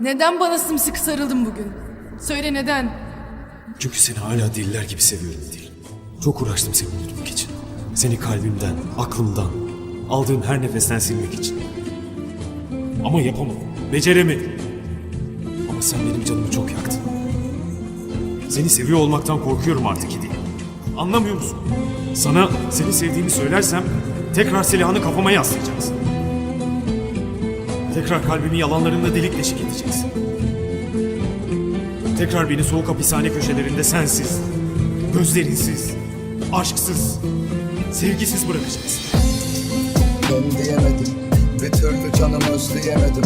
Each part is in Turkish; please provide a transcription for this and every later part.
Neden bana sımsıkı sarıldın bugün? Söyle neden? Çünkü seni hala deliler gibi seviyorum değil. Çok uğraştım seni unutmak için. Seni kalbimden, aklımdan, aldığım her nefesten silmek için. Ama yapamadım. Beceremedim. Ama sen benim canımı çok yaktın. Seni seviyor olmaktan korkuyorum artık İdi. Anlamıyor musun? Sana seni sevdiğimi söylersem tekrar silahını kafama yaslayacaksın. Tekrar kalbimi yalanlarında delik deşik edeceksin. Tekrar beni soğuk hapishane köşelerinde sensiz, gözlerinsiz, aşksız, sevgisiz bırakacaksın. Dön diyemedim Bir türlü canımı özleyemedim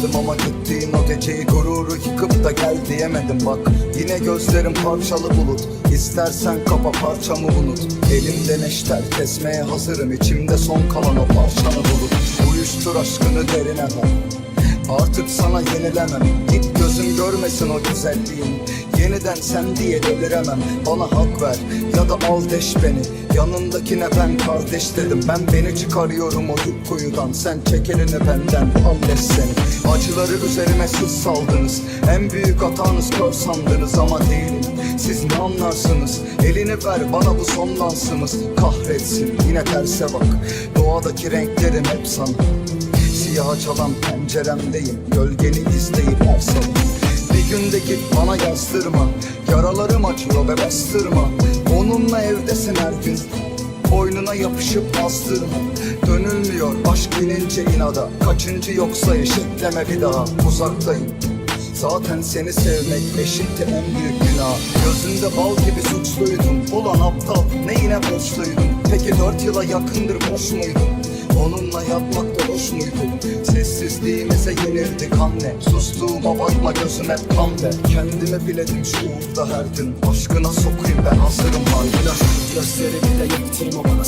Önleyemedim ama gittiğin o geceyi gururu yıkıp da gel diyemedim. Bak yine gözlerim parçalı bulut. İstersen kapa parçamı unut. Elimde neşter kesmeye hazırım. İçimde son kalan o parçanı bulut Uyuştur aşkını derine ver Artık sana yenilemem. Git gözüm görmesin o güzelliğin. Yeniden sen diye deliremem. Bana hak ver ya da al deş beni. Yanındakine ben kardeş dedim. Ben beni çıkarıyorum o kuyudan Sen çek benden hallet seni Acıları üzerime siz saldınız. En büyük hatanız kör sandınız ama değilim. Siz ne anlarsınız? Elini ver bana bu son dansımız. Kahretsin yine terse bak. Doğadaki renklerim hep sana. Siyah çalan penceremdeyim Gölgeni izleyip her Bir günde git bana yazdırma. Yaralarım acıyor ve bastırma. Onunla evdesin her gün Boynuna yapışıp bastırma Dönülmüyor aşk binince inada. Kaçıncı yoksa eşitleme bir daha. Uzaktayım. Zaten seni sevmek eşitti en büyük günah. Gözünde bal gibi suçluydum Ulan aptal neyine borçluydum Peki dört yıla yakındır boş muydum Onunla yapmak da hoş muydu? Sessizliğimize yenildik anne. Sustuğuma bakma gözüm hep kan ver. Kendimi biledim şu uğurda her gün Aşkına sokayım ben hazırım. Harbiden Gözleri bile yaktırma bana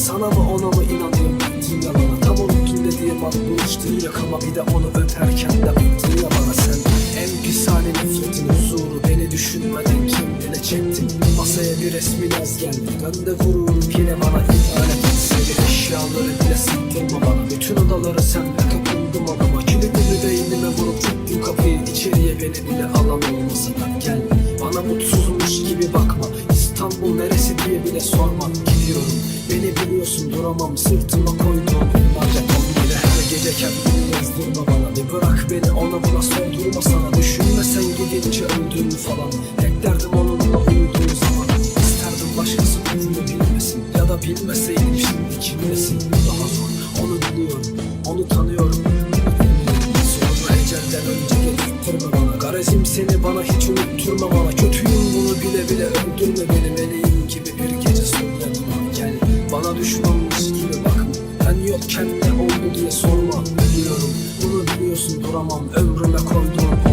Sana mı ona mı inanayım Baktın yalana Tam unuttun dediğim an buluştun yakama Bir de onu öperken de baktın ya bana sen. En pis hali nefretin huzuru Beni düşünmeden kendine çektin. Masaya bir resmin az geldi Ben de gururum yine bana ihanet etseydi Eşyaları bile sıktırma bana? Bütün odaları sende kapıldım adama Kilidimi beynime vurup çektim kapıyı? İçeriye beni bile alan olmasa da Gel. Bana mutsuzmuş gibi bakma. İstanbul neresi diye bile sorma. Gidiyorum beni biliyorsun duramam Sırtıma koyduğum ton bile Her gece kendini yazdırma bana. Bir bırak beni ona buna sordurma sana. Düşünme sen gidince öldüğümü falan. Tek derdim onunla uyuduğum zaman. İsterdim başkası bunu bilmesin. Ya da bilmeseydim şimdi kimlesin? Daha zor onu biliyorum Onu tanıyorum. Sonra ecelden önce getirttirme bana. Garezim seni bana hiç unutturma duramam Ömrüme koyduğum